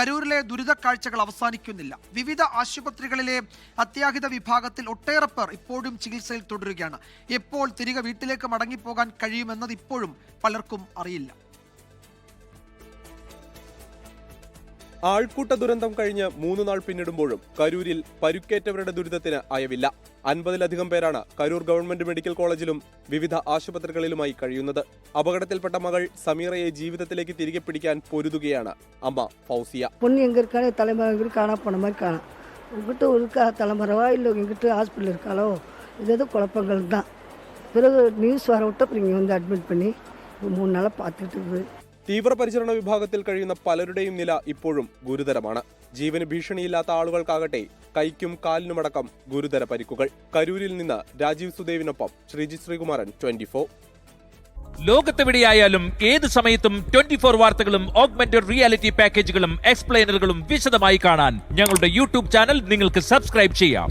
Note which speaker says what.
Speaker 1: കരൂരിലെ ദുരിത കാഴ്ചകൾ അവസാനിക്കുന്നില്ല. വിവിധ ആശുപത്രികളിലെ അത്യാഹിത വിഭാഗത്തിൽ ഒട്ടേറെ പേർ ഇപ്പോഴും ചികിത്സയിൽ തുടരുകയാണ്. എപ്പോൾ തിരികെ വീട്ടിലേക്ക് മടങ്ങിപ്പോകാൻ കഴിയുമെന്നത് ഇപ്പോഴും പലർക്കും അറിയില്ല.
Speaker 2: ആൾക്കൂട്ട ദുരന്തം കഴിഞ്ഞ് മൂന്ന് നാൾ പിന്നിടുമ്പോഴും കരൂരിൽ പരുക്കേറ്റവരുടെ ദുരിതത്തിന് അയവില്ല അൻപതിലധികം പേരാണ് കരൂർ ഗവൺമെന്റ് മെഡിക്കൽ കോളേജിലും വിവിധ ആശുപത്രികളിലുമായി കഴിയുന്നത് അപകടത്തിൽപ്പെട്ട മകൾ സമീറയെ ജീവിതത്തിലേക്ക് തിരികെ പിടിക്കാൻ പൊരുതുകയാണ് അമ്മ ഫൗസിയ
Speaker 3: பொண்ணு எங்கே இருக்கானே தலைமறை எங்கிட்ட காணா போன மாதிரி காணோம் உங்ககிட்ட இருக்கா தலைமறைவா இல்லை எங்கிட்ட ஹாஸ்பிட்டல் இருக்காளோ இது எதுவும் குழப்பங்கள் தான் பிறகு நியூஸ் வர விட்டு அப்புறம் இங்கே வந்து அட்மிட் பண்ணி ஒரு மூணு நாளாக பார்த்துட்டு இருக்குது
Speaker 2: തീവ്രപരിചരണ വിഭാഗത്തിൽ കഴിയുന്ന പലരുടെയും നില ഇപ്പോഴും ഗുരുതരമാണ്. ജീവന് ഭീഷണിയില്ലാത്ത ആളുകൾക്കാകട്ടെ കൈക്കും കാലിനുമടക്കം ഗുരുതര പരിക്കുകൾ. കരൂരിൽ നിന്ന് രാജീവ് സുദേവിനൊപ്പം ശ്രീജി ശ്രീകുമാരൻ ട്വന്റി ഫോർ.
Speaker 4: ലോകത്തെവിടെയായാലും ഏത് സമയത്തും ട്വന്റി ഫോർ വാർത്തകളും ഓഗ്മെന്റഡ് റിയാലിറ്റി പാക്കേജുകളും എക്സ്പ്ലെയിനറുകളും വിശദമായി കാണാൻ ഞങ്ങളുടെ യൂട്യൂബ് ചാനൽ നിങ്ങൾക്ക് സബ്സ്ക്രൈബ് ചെയ്യാം.